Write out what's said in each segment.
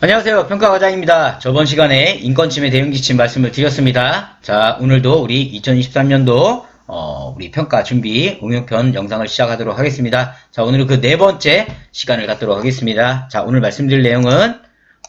안녕하세요. 평가과장입니다. 저번 시간에 인권침해 대응지침 말씀을 드렸습니다. 자, 오늘도 우리 2023년도 어, 우리 평가 준비 응용편 영상을 시작하도록 하겠습니다. 자, 오늘은 그 네 번째 시간을 갖도록 하겠습니다. 자, 오늘 말씀드릴 내용은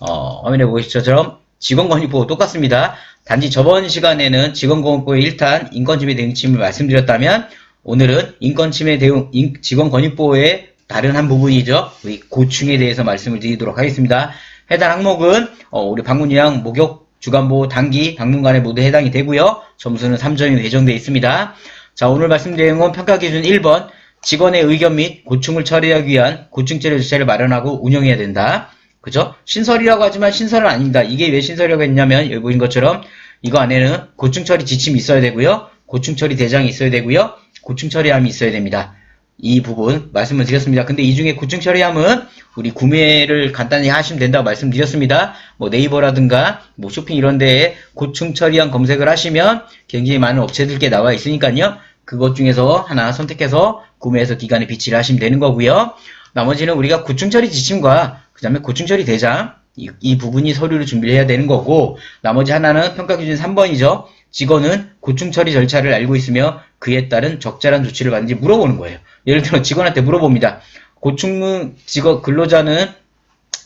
어, 화면에 보이시처럼 직원권익보호 똑같습니다. 단지 저번 시간에는 직원권익보의 1탄 인권침해 대응지침을 말씀드렸다면 오늘은 인권침해 대응 인- 직원권익보호의 다른 한 부분이죠. 우리 고충에 대해서 말씀을 드리도록 하겠습니다. 해당 항목은 어, 우리 방문이랑 목욕 주간보호 단기 방문관에 모두 해당이 되고요. 점수는 3점이 배정되어 있습니다. 자 오늘 말씀드린 내용은 평가기준 1번 직원의 의견 및 고충을 처리하기 위한 고충처리 조치를 마련하고 운영해야 된다. 그죠? 신설이라고 하지만 신설은 아닙니다. 이게 왜 신설이라고 했냐면 여기 보신 것처럼 이거 안에는 고충 처리 지침이 있어야 되고요. 고충 처리 대장이 있어야 되고요. 고충 처리함이 있어야 됩니다. 이 부분 말씀을 드렸습니다. 근데 이 중에 고충 처리함은 우리 구매를 간단히 하시면 된다고 말씀드렸습니다. 뭐 네이버라든가 뭐 쇼핑 이런 데에 고충 처리함 검색을 하시면 굉장히 많은 업체들께 나와 있으니까요. 그것 중에서 하나 선택해서 구매해서 기간에 비치를 하시면 되는 거고요. 나머지는 우리가 고충 처리 지침과 그 다음에 고충 처리 대장 이, 이 부분이 서류를 준비를 해야 되는 거고 나머지 하나는 평가 기준 3번이죠. 직원은 고충 처리 절차를 알고 있으며 그에 따른 적절한 조치를 받는지 물어보는 거예요. 예를 들어 직원한테 물어봅니다. 고충 직업 근로자는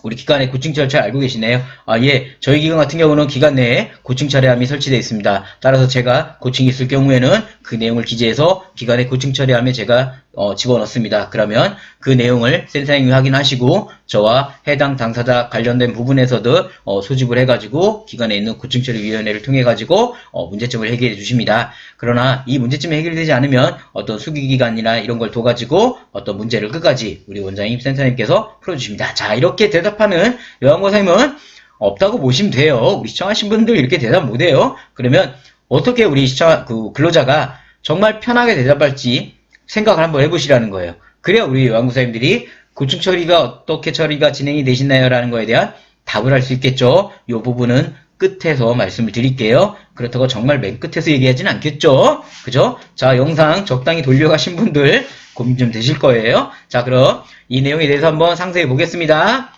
우리 기관의 고충 절차를 알고 계시네요. 아, 예. 저희 기관 같은 경우는 기관 내에 고충 처리함이 설치되어 있습니다. 따라서 제가 고충이 있을 경우에는 그 내용을 기재해서 기관의 고충 처리함에 제가 어, 집어넣습니다. 그러면 그 내용을 센터장님이 확인하시고 저와 해당 당사자 관련된 부분에서도 어, 소집을 해가지고 기관에 있는 고충처리위원회를 통해 가지고 어, 문제점을 해결해 주십니다. 그러나 이 문제점이 해결되지 않으면 어떤 수기기관이나 이런 걸 둬가지고 어떤 문제를 끝까지 우리 원장님 센터장님께서 풀어주십니다. 자 이렇게 대답하는 요한고사님은 없다고 보시면 돼요. 우리 시청하신 분들 이렇게 대답 못해요. 그러면 어떻게 우리 시청 그 근로자가 정말 편하게 대답할지 생각을 한번 해보시라는 거예요. 그래야 우리 요한고사님들이 고충 처리가 어떻게 처리가 진행이 되시나요? 라는 거에 대한 답을 할 수 있겠죠. 이 부분은 끝에서 말씀을 드릴게요. 그렇다고 정말 맨 끝에서 얘기하진 않겠죠. 그죠? 자, 영상 적당히 돌려가신 분들 고민 좀 되실 거예요. 자, 그럼 이 내용에 대해서 한번 상세히 보겠습니다.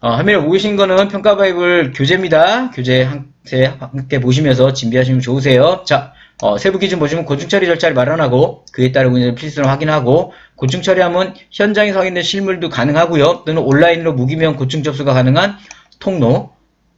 어, 화면에 보이신 거는 평가 바이블 교재입니다. 교재 함께, 함께 보시면서 준비하시면 좋으세요. 자, 어, 세부 기준 보시면 고충 처리 절차를 마련하고 그에 따른 운영을 필수로 확인하고 고충 처리하면 현장에서 확인된 실물도 가능하고요. 또는 온라인으로 무기명 고충 접수가 가능한 통로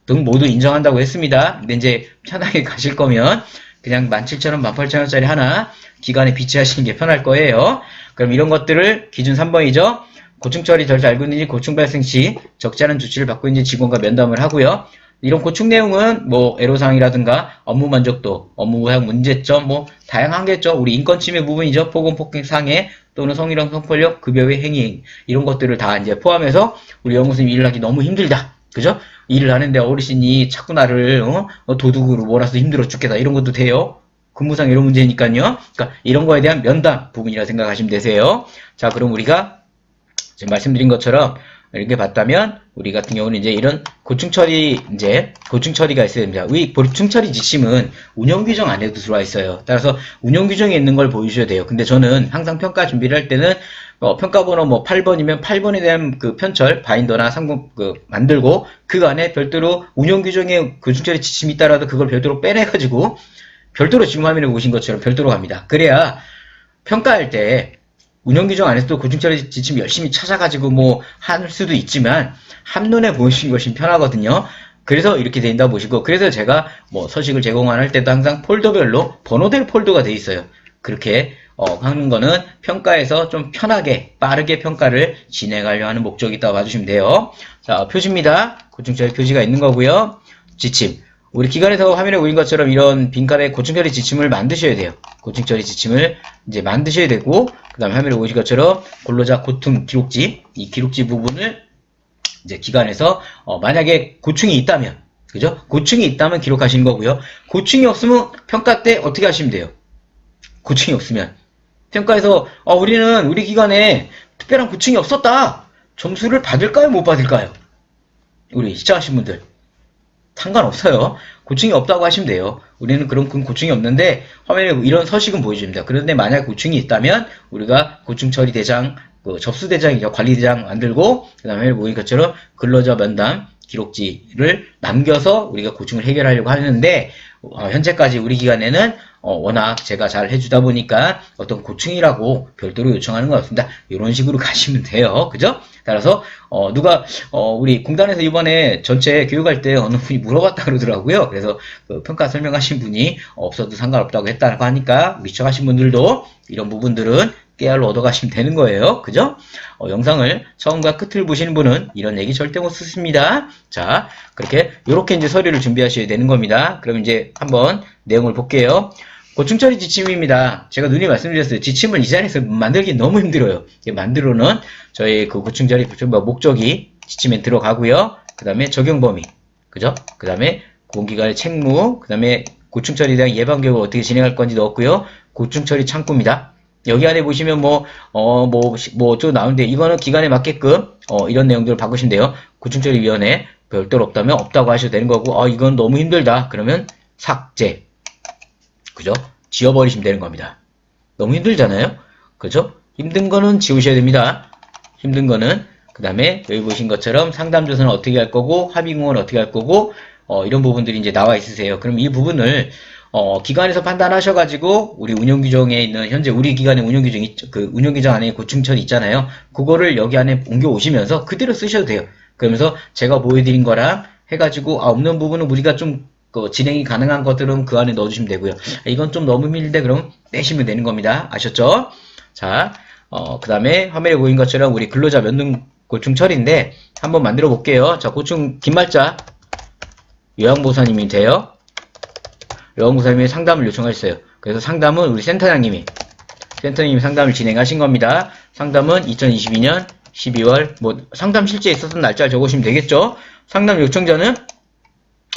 등 모두 인정한다고 했습니다. 근데 이제 편하게 가실 거면 그냥 17,000원, 18,000원짜리 하나 기간에 비치하시는 게 편할 거예요. 그럼 이런 것들을 기준 3번이죠. 고충 처리 절차 알고 있는지 고충 발생 시 적절한 조치를 받고 있는지 직원과 면담을 하고요. 이런 고충 내용은 뭐 애로사항이라든가 업무 만족도, 업무 사용 문제점 뭐 다양하겠죠. 우리 인권 침해 부분이죠. 폭언 폭행 상해 또는 성희롱 성폭력 급여 외 행위 이런 것들을 다 이제 포함해서 우리 연구생님 일을 하기 너무 힘들다. 그죠? 일을 하는데 어르신이 자꾸 나를 어? 어, 도둑으로 몰아서 힘들어 죽겠다 이런 것도 돼요. 근무상 이런 문제니까요. 그러니까 이런 거에 대한 면담 부분이라 생각하시면 되세요. 자, 그럼 우리가 지금 말씀드린 것처럼 이렇게 봤다면 우리 같은 경우는 이제 이런 고충 처리 이제 고충 처리가 있어야 됩니다. 이 고충 처리 지침은 운영 규정 안에도 들어와 있어요. 따라서 운영 규정에 있는 걸 보여주셔야 돼요. 근데 저는 항상 평가 준비를 할 때는 어, 평가 번호 뭐 8번이면 8번에 대한 그 편철 바인더나 상품 그 만들고 그 안에 별도로 운영 규정에 고충 처리 지침이 있다라도 그걸 별도로 빼내 가지고 별도로 지금 화면에 보신 것처럼 별도로 합니다. 그래야 평가할 때 운영 규정 안에서도 고충처리 지침 열심히 찾아가지고 뭐 할 수도 있지만 한눈에 보시는 것이 편하거든요. 그래서 이렇게 된다 보시고 그래서 제가 뭐 서식을 제공할 때도 항상 폴더별로 번호될 폴더가 돼 있어요. 그렇게 어, 하는 거는 평가에서 좀 편하게 빠르게 평가를 진행하려 하는 목적이 있다고 봐주시면 돼요. 자 표지입니다. 고충처리 표지가 있는 거고요. 지침 우리 기관에서 화면에 보인 것처럼 이런 빈칸에 고충처리 지침을 만드셔야 돼요. 고충처리 지침을 이제 만드셔야 되고, 그 다음에 화면에 보신 것처럼 근로자 고충 기록지, 이 기록지 부분을 이제 기관에서 어, 만약에 고충이 있다면, 그죠? 고충이 있다면 기록하시는 거고요. 고충이 없으면 평가 때 어떻게 하시면 돼요? 고충이 없으면 평가에서 어, 우리는 우리 기관에 특별한 고충이 없었다. 점수를 받을까요? 못 받을까요? 우리 시청하신 분들. 상관없어요. 고충이 없다고 하시면 돼요. 우리는 그런 그 고충이 없는데 화면에 이런 서식은 보여줍니다. 그런데 만약 고충이 있다면 우리가 고충 처리 대장, 그 접수 대장이죠. 관리 대장 만들고 그다음에 보인 것처럼 근로자 면담 기록지를 남겨서 우리가 고충을 해결하려고 하는데 어, 현재까지 우리 기관에는 어, 워낙 제가 잘 해주다 보니까 어떤 고충이라고 별도로 요청하는 건 없습니다. 이런 식으로 가시면 돼요. 그죠? 따라서 어, 누가 어, 우리 공단에서 이번에 전체 교육할 때 어느 분이 물어봤다 그러더라고요. 그래서 그 평가 설명하신 분이 없어도 상관없다고 했다고 하니까 미쳐가신 분들도 이런 부분들은 깨알로 얻어가시면 되는 거예요. 그죠? 어, 영상을 처음과 끝을 보시는 분은 이런 얘기 절대 못 쓰십니다. 자, 그렇게 이렇게 이제 서류를 준비하셔야 되는 겁니다. 그럼 이제 한번 내용을 볼게요. 고충처리 지침입니다. 제가 눈이 말씀드렸어요. 지침을 이 자리에서 만들기 너무 힘들어요. 만들어놓은 저희 그 고충처리 목적이 지침에 들어가고요. 그 다음에 적용 범위, 그죠? 그 다음에 공기관의 책무, 그 다음에 고충처리에 대한 예방교육을 어떻게 진행할 건지 넣었고요. 고충처리 창구입니다. 여기 안에 보시면 뭐, 어, 뭐, 뭐, 또 나오는데, 이거는 기간에 맞게끔, 어, 이런 내용들을 바꾸시면 돼요. 구충처리위원회 별도로 없다면 없다고 하셔도 되는 거고, 어, 이건 너무 힘들다. 그러면 삭제. 그죠? 지워버리시면 되는 겁니다. 너무 힘들잖아요? 그죠? 힘든 거는 지우셔야 됩니다. 힘든 거는. 그 다음에 여기 보신 것처럼 상담조사는 어떻게 할 거고, 합의공은 어떻게 할 거고, 어, 이런 부분들이 이제 나와 있으세요. 그럼 이 부분을 어, 기관에서 판단하셔가지고 우리 운영규정에 있는 현재 우리 기관의 운영규정 있, 그 운영규정 안에 고충처리 있잖아요. 그거를 여기 안에 옮겨 오시면서 그대로 쓰셔도 돼요. 그러면서 제가 보여드린 거랑 해가지고 아, 없는 부분은 우리가 좀 그 진행이 가능한 것들은 그 안에 넣어주시면 되고요. 이건 좀 너무 밀린데 그럼 빼시면 되는 겁니다. 아셨죠? 자, 어, 그 다음에 화면에 보인 것처럼 우리 근로자 면등 고충 처리인데 한번 만들어 볼게요. 자, 고충 긴 말자 요양보사님이 돼요. 요양보사님이 상담을 요청하셨어요. 그래서 상담은 우리 센터장님이 센터님이 상담을 진행하신 겁니다. 상담은 2022년 12월 뭐 상담 실제 있었던 날짜를 적으시면 되겠죠. 상담 요청자는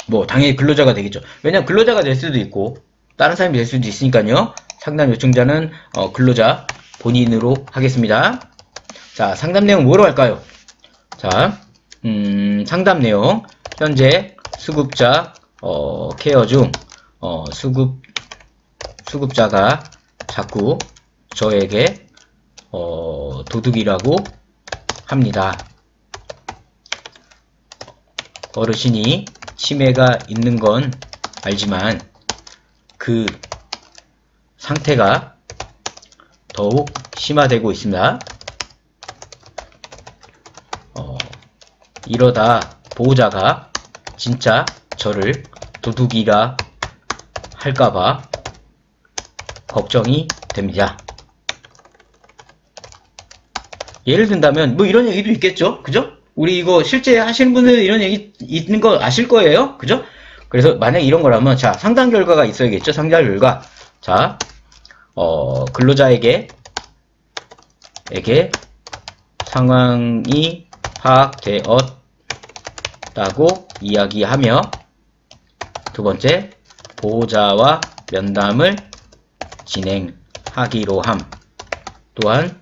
뭐 당연히 근로자가 되겠죠. 왜냐면 근로자가 될 수도 있고 다른 사람이 될 수도 있으니까요. 상담 요청자는 어, 근로자 본인으로 하겠습니다. 자 상담 내용 뭐로 할까요? 자 음, 상담 내용 현재 수급자 어, 케어 중 어, 수급 수급자가 자꾸 저에게 어, 도둑이라고 합니다. 어르신이 치매가 있는 건 알지만 그 상태가 더욱 심화되고 있습니다. 어, 이러다 보호자가 진짜 저를 도둑이라 할까봐 걱정이 됩니다. 예를 든다면 뭐 이런 얘기도 있겠죠 그죠 우리 이거 실제 하시는 분들 이런 얘기 있는 거 아실 거예요. 그죠? 그래서 만약 이런 거라면 자 상담 결과가 있어야겠죠? 상담 결과. 자 어, 근로자에게 에게 상황이 파악되었다고 이야기하며 두 번째 보호자와 면담을 진행하기로 함. 또한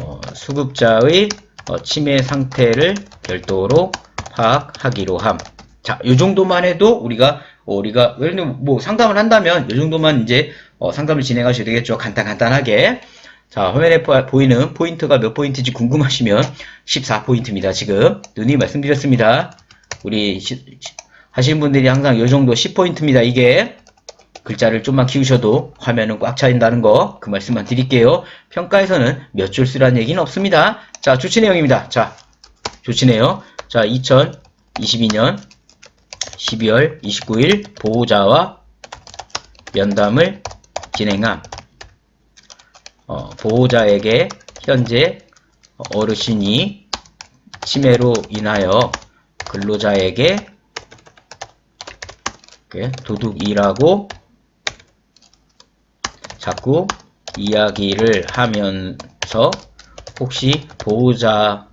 어, 수급자의 어, 치매 상태를 별도로 파악하기로 함. 자, 이 정도만 해도 우리가 어, 우리가 예를 들면 뭐 상담을 한다면 이 정도만 이제 어, 상담을 진행하셔야 되겠죠. 간단 간단하게. 자, 화면에 보이는 포인트가 몇 포인트인지 궁금하시면 14포인트입니다. 지금 눈이 말씀드렸습니다. 우리 시, 하시는 분들이 항상 이 정도 10포인트입니다. 이게 글자를 좀만 키우셔도 화면은 꽉 차인다는 거 그 말씀만 드릴게요. 평가에서는 몇 줄 쓰라는 얘기는 없습니다. 자, 조치 내용입니다. 자, 조치네요. 자, 2022년 12월 29일 보호자와 면담을 진행함. 어, 보호자에게 현재 어르신이 치매로 인하여 근로자에게 도둑이라고 자꾸 이야기를 하면서 혹시 보호자께서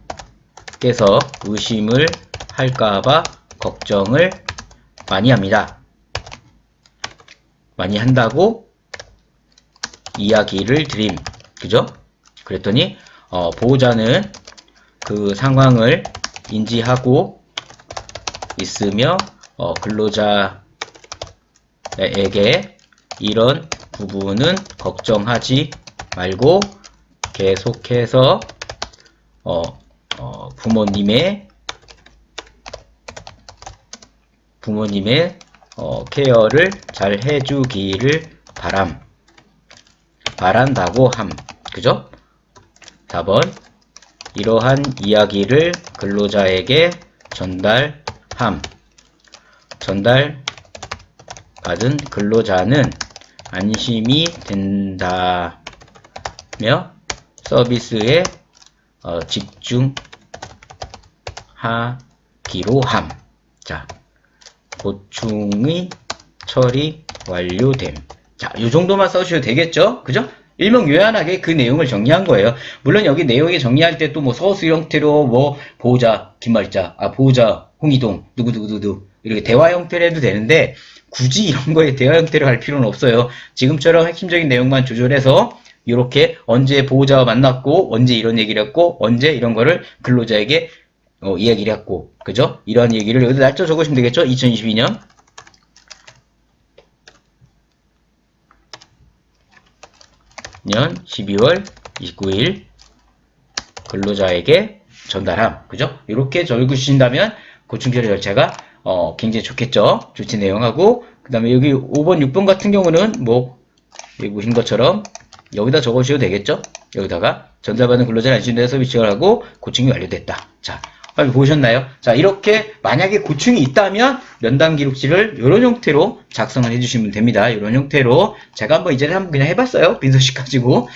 의심을 할까봐 걱정을 많이 합니다. 많이 한다고 이야기를 드림. 그죠? 그랬더니 어, 보호자는 그 상황을 인지하고 있으며 어, 근로자에게 이런 부분은 걱정하지 말고 계속해서 어, 어, 부모님의 부모님의 어, 케어를 잘 해주기를 바람 바란다고 함 그죠? 4번 이러한 이야기를 근로자에게 전달함 전달 받은 근로자는 안심이 된다며 서비스에 어, 집중하기로 함. 자, 고충의 처리 완료됨. 자, 이 정도만 써주셔도 되겠죠? 그죠? 일명 요연하게 그 내용을 정리한 거예요. 물론 여기 내용이 정리할 때 또 뭐 서수 형태로 뭐 보호자 김말자, 아 보호자 홍이동 누구누구누구 이렇게 대화 형태로 해도 되는데 굳이 이런 거에 대화 형태로 할 필요는 없어요. 지금처럼 핵심적인 내용만 조절해서 이렇게 언제 보호자와 만났고 언제 이런 얘기를 했고 언제 이런 거를 근로자에게 어, 이야기를 했고 그죠? 이런 얘기를 여기다 날짜 적으시면 되겠죠? 2022년 년 12월 29일 근로자에게 전달함. 그죠? 이렇게 적으신다면 고충처리 절차가 어, 굉장히 좋겠죠? 조치 내용하고 그 다음에 여기 5번, 6번 같은 경우는 뭐 여기 보신 것처럼 여기다 적으셔도 되겠죠? 여기다가 전달받은 근로자는 안심된 서비스를 하고 고충이 완료됐다. 자, 아, 보셨나요? 자, 이렇게 만약에 고충이 있다면 면담 기록지를 이런 형태로 작성을 해주시면 됩니다. 이런 형태로 제가 한번 이전에 한번 그냥 해봤어요. 빈서식 가지고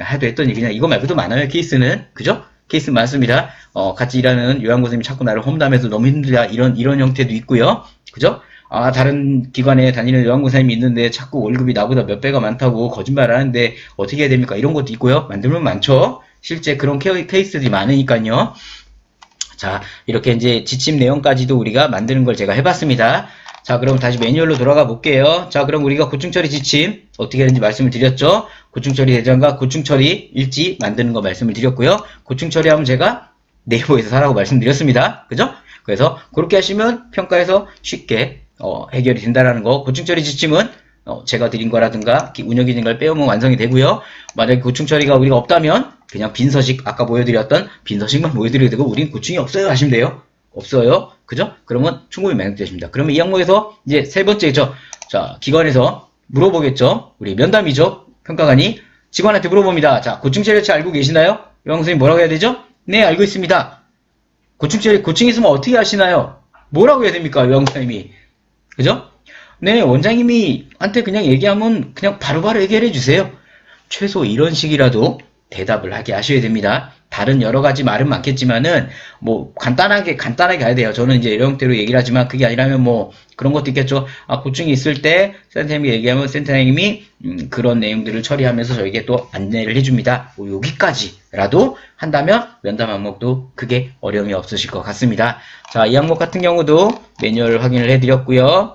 해도 했더니 그냥 이거 말고도 많아요. 케이스는 그죠? 케이스 많습니다. 어, 같이 일하는 요양고생님이 자꾸 나를 험담해서 너무 힘들다 이런 이런 형태도 있고요. 그죠? 아, 다른 기관에 다니는 요양고사님이 있는데 자꾸 월급이 나보다 몇 배가 많다고 거짓말 하는데 어떻게 해야 됩니까? 이런 것도 있고요. 만들면 많죠. 실제 그런 케- 케이스들이 많으니까요. 자, 이렇게 이제 지침 내용까지도 우리가 만드는 걸 제가 해봤습니다. 자, 그럼 다시 매뉴얼로 돌아가 볼게요. 자, 그럼 우리가 고충 처리 지침 어떻게 하는지 말씀을 드렸죠. 고충처리 대장과 고충처리 일지 만드는 거 말씀을 드렸고요. 고충처리 하면 제가 네이버에서 사라고 말씀드렸습니다. 그죠? 그래서 그렇게 하시면 평가에서 쉽게 어, 해결이 된다라는 거. 고충처리 지침은 어, 제가 드린 거라든가 기- 운영기능 걸 빼오면 완성이 되고요. 만약에 고충 처리가 우리가 없다면 그냥 빈 서식 아까 보여드렸던 빈 서식만 보여드려도 되고 우린 고충이 없어요 하시면 돼요. 없어요. 그죠? 그러면 충분히 만족되십니다. 그러면 이 항목에서 이제 세 번째죠. 자, 기관에서 물어보겠죠. 우리 면담이죠. 평가관이 직원한테 물어봅니다. 자, 고충 처리치 알고 계시나요? 요양 선생님 뭐라고 해야 되죠? 네, 알고 있습니다. 고충 처리, 고충 있으면 어떻게 하시나요? 뭐라고 해야 됩니까? 요양 선생님이. 그죠? 네, 원장님이 한테 그냥 얘기하면 그냥 바로바로 해결해 주세요. 최소 이런 식이라도 대답을 하게 하셔야 됩니다. 다른 여러 가지 말은 많겠지만은 뭐 간단하게 간단하게 가야 돼요. 저는 이제 이런 형태로 얘기를 하지만 그게 아니라면 뭐 그런 것도 있겠죠. 아 고충이 있을 때 센터님이 얘기하면 센터님이 음, 그런 내용들을 처리하면서 저에게 또 안내를 해줍니다. 뭐 여기까지라도 한다면 면담 항목도 크게 어려움이 없으실 것 같습니다. 자, 이 항목 같은 경우도 매뉴얼 확인을 해드렸고요.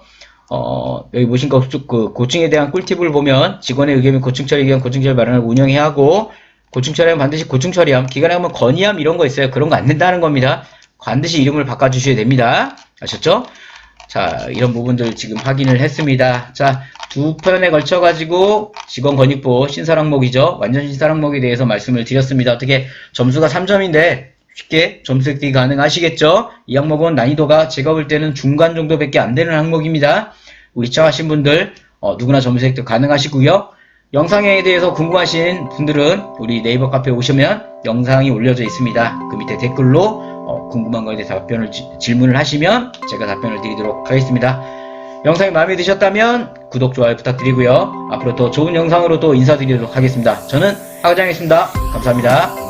어, 여기 보신 거, 그, 고충에 대한 꿀팁을 보면, 직원의 의견이 고충 처리에 의한 고충 처리 발언을 운영해야 하고, 고충 처리하면 반드시 고충 처리함, 기간에 하면 건의함 이런 거 있어요. 그런 거 안 된다는 겁니다. 반드시 이름을 바꿔주셔야 됩니다. 아셨죠? 자, 이런 부분들 지금 확인을 했습니다. 자, 두 편에 걸쳐가지고 직원 권익보 신설 항목이죠. 완전 신설 항목에 대해서 말씀을 드렸습니다. 어떻게 점수가 3점인데 쉽게 점수 획득이 가능하시겠죠? 이 항목은 난이도가 제가 볼 때는 중간 정도밖에 안 되는 항목입니다. 우리 시청하신 분들 어, 누구나 점수 획득 가능하시고요. 영상에 대해서 궁금하신 분들은 우리 네이버 카페에 오시면 영상이 올려져 있습니다. 그 밑에 댓글로 어, 궁금한 거에 대해서 답변을 지- 질문을 하시면 제가 답변을 드리도록 하겠습니다. 영상이 마음에 드셨다면 구독, 좋아요 부탁드리고요. 앞으로 더 좋은 영상으로 또 인사드리도록 하겠습니다. 저는 하과장이었습니다. 감사합니다.